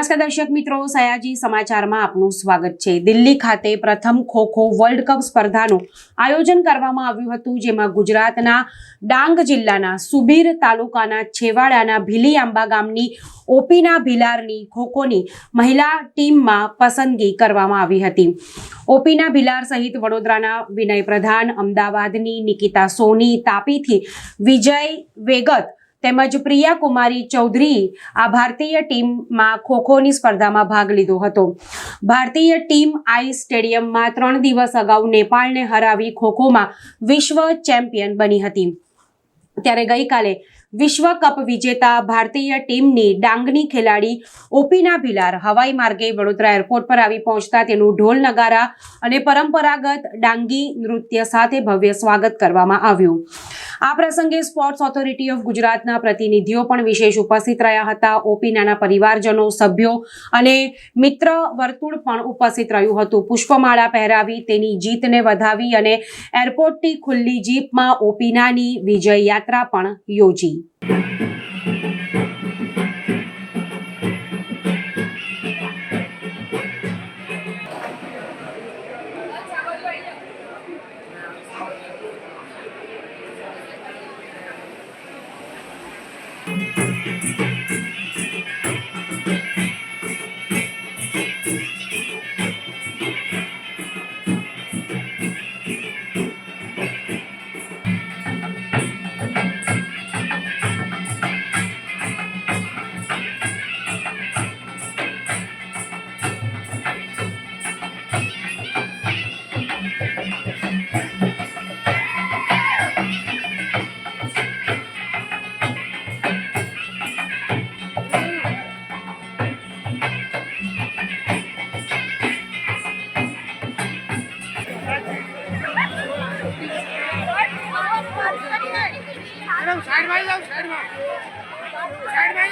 નમસ્કાર દર્શક મિત્રો, સયાજી સમાચારમાં આપનું સ્વાગત છે. દિલ્હી ખાતે પ્રથમ ખોખો વર્લ્ડ કપ સ્પર્ધાનું આયોજન કરવામાં આવ્યું હતું, જેમાં ગુજરાતના ડાંગ જિલ્લાના સુબીર તાલુકાના છેવાડાના ભીલી આંબા ગામની ઓપીના ભિલારની ખોખોની મહિલા ટીમમાં પસંદગી કરવામાં આવી હતી. ઓપીના ભિલાર સહિત વડોદરાના વિનય પ્રધાન, અમદાવાદની નિકિતા સોની, તાપીથી વિજય વેગત તેમજ પ્રિયા કુમારી ચૌધરી આ ભારતીય ટીમમાં ખોખોની સ્પર્ધામાં ભાગ લીધો હતો. ભારતીય ટીમ આઈ સ્ટેડિયમમાં ત્રણ દિવસ અગાઉ નેપાળને હરાવી ખોખોમાં વિશ્વ ચેમ્પિયન બની હતી. ત્યારે ગઈકાલે વિશ્વ કપ વિજેતા ભારતીય ટીમની ડાંગની ખેલાડી ઓપીના ભિલાર હવાઈ માર્ગે વડોદરા એરપોર્ટ પર આવી પહોંચતા તેનું ઢોલ નગારા અને પરંપરાગત ડાંગી નૃત્ય સાથે ભવ્ય સ્વાગત કરવામાં આવ્યું. આ પ્રસંગે સ્પોર્ટ્સ ઓથોરિટી ઓફ ગુજરાતના પ્રતિનિધિઓ પણ વિશેષ ઉપસ્થિત રહ્યા હતા. ઓપીનાના પરિવારજનો, સભ્યો અને મિત્ર વર્તુળ પણ ઉપસ્થિત રહ્યું હતું. પુષ્પમાળા પહેરાવી તેની જીતને વધાવી અને એરપોર્ટથી ખુલ્લી જીપમાં ઓપીનાની વિજય યાત્રા પણ યોજી.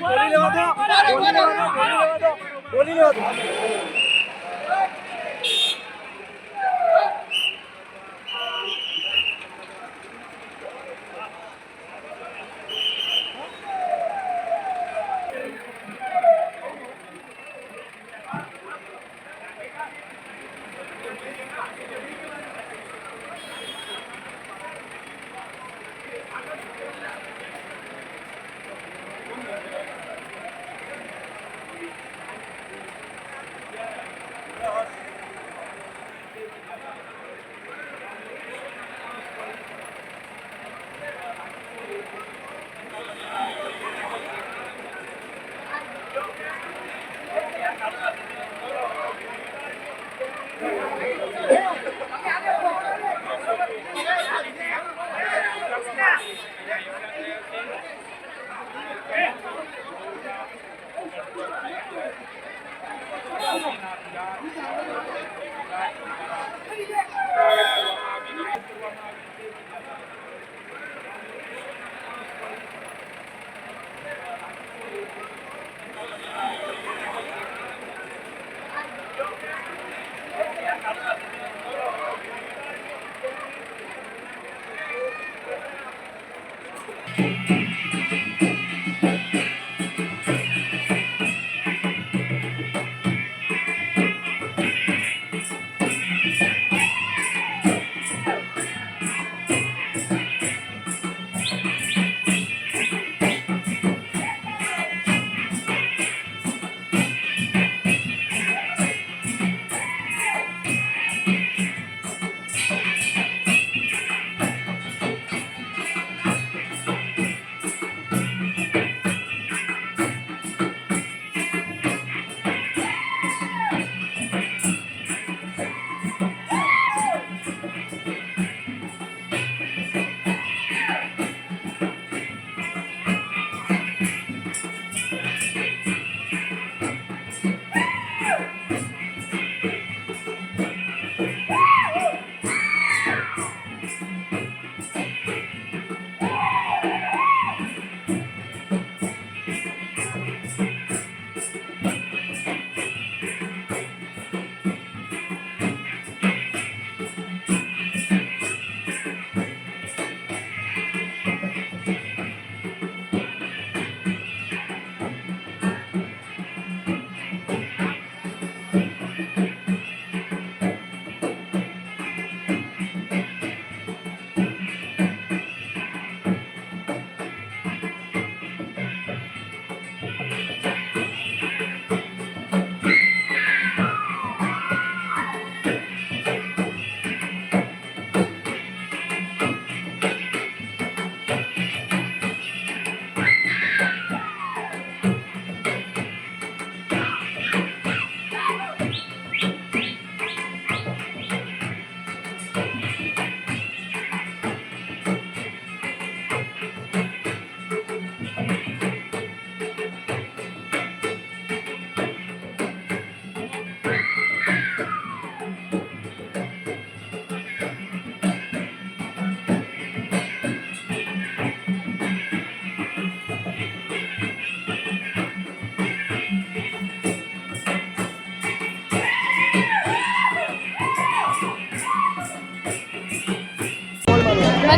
બોલી લેવા દો બોલી લેવા દો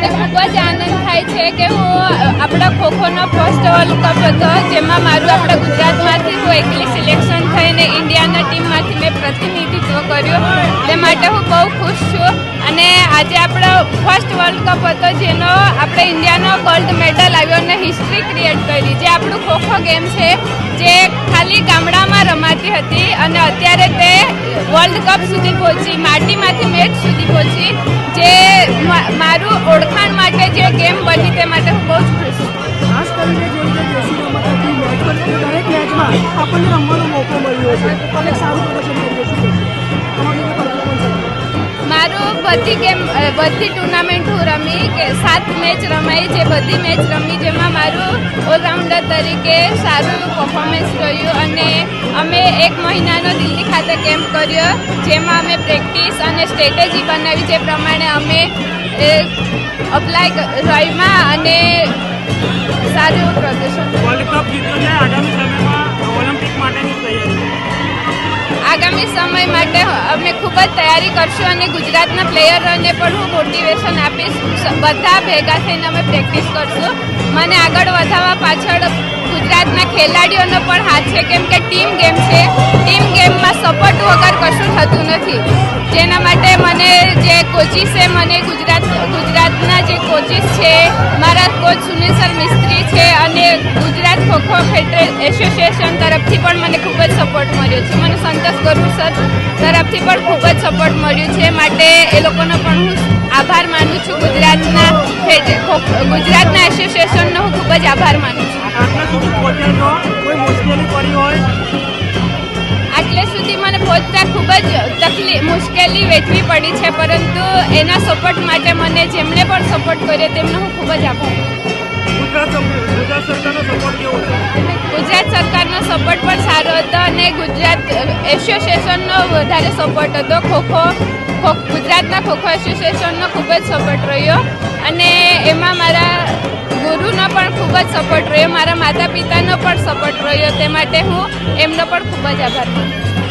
મને ખૂબ જ આનંદ થાય છે કે હું આપણા ખોખોનો ફર્સ્ટ વર્લ્ડ કપ હતો જેમાં મારું આપણા ગુજરાતમાંથી હું એકલી સિલેક્શન થઈને ઇન્ડિયાના ટીમમાંથી મેં પ્રતિનિધિત્વ કર્યું. તે માટે હું બહુ ખુશ છું. અને આજે આપણો ફર્સ્ટ વર્લ્ડ કપ હતો, જેનો આપણે ઇન્ડિયાનો ગોલ્ડ મેડલ આવ્યો અને હિસ્ટ્રી ક્રિએટ કરી. જે આપણું ખોખો ગેમ છે, જે ખાલી ગામડામાં રમાતી હતી અને અત્યારે તે વર્લ્ડ કપ સુધી પહોંચી, માટીમાંથી મેચ સુધી પહોંચી, જે મારું ઓળખાણ માટે જે ગેમ બની તે માટે હું બહુ જ ખુશ છું. આપણને રમવાનો મોકો મળ્યો છે. અને સારું પ્રદર્શન કર્યું છે. મારું બધી ગેમ બધી ટુર્નામેન્ટ હું રમી કે સાત મેચ રમાઈ જે બધી મેચ રમી, જેમાં મારું ઓલરાઉન્ડર તરીકે સારું પર્ફોમન્સ રહ્યું અને અમે એક મહિનાનો દિલ્હી ખાતે કેમ્પ કર્યો, જેમાં અમે પ્રેક્ટિસ અને સ્ટ્રેટેજી બનાવી, જે પ્રમાણે અમે અપ્લાય રમ્યા અને સારું પ્રદર્શન વર્લ્ડ કપ જીત્યો છે. આગામી સમયમાં ઓલિમ્પિક માટેની તૈયારી. આગામી સમય માટે અમે ખૂબ જ તૈયારી કરશું અને ગુજરાતના પ્લેયરોને પણ હું મોટિવેશન આપીશ. બધા ભેગા થઈને અમે પ્રેક્ટિસ કરશું. મને આગળ વધારવા પાછળ ગુજરાતના ખેલાડીઓનો પણ હાથ છે. કેમ કે ટીમ ગેમ છે. ટીમ ગેમમાં સપોર્ટ વગર કશું થતું નથી. જેના માટે મને જે કોચિસે મને ગુજરાત, ગુજરાતના જે કોચિસ છે, મારા કોચ સુનિલ સર મિસ્ત્રી છે અને ગુજરાત ખોખો એસોસિએશન તરફથી પણ મને ખૂબ જ સપોર્ટ મળ્યો છે. મને સંતોષ ગરુ સર તરફથી પણ ખૂબ જ સપોર્ટ મળ્યો છે. માટે એ લોકોનો પણ હું આભાર માનું છું ગુજરાતના ગુજરાતના એસોસિએશનનો હું ખૂબ જ આભાર માનું છું આટલા સુધી મને પહોંચતા ખૂબ જ તકલીફ મુશ્કેલી વેઠવી પડી છે પરંતુ એના સપોર્ટ માટે મને જેમણે પણ સપોર્ટ કર્યો તેમનો હું ખૂબ જ આભાર. ગુજરાત સરકારનો સપોર્ટ સરકારનો સપોર્ટ પણ સારો હતો અને ગુજરાત એસોસિએશનનો વધારે સપોર્ટ હતો. ખોખો ગુજરાતના ખોખો એસોસિએશનનો ખૂબ જ સપોર્ટ રહ્યો. અને એમાં મારા ગુરુનો પણ ખૂબ જ સપોર્ટ રહ્યો. મારા માતા પિતાનો પણ સપોર્ટ રહ્યો. તે માટે હું એમનો પણ ખૂબ જ આભાર માનું છું.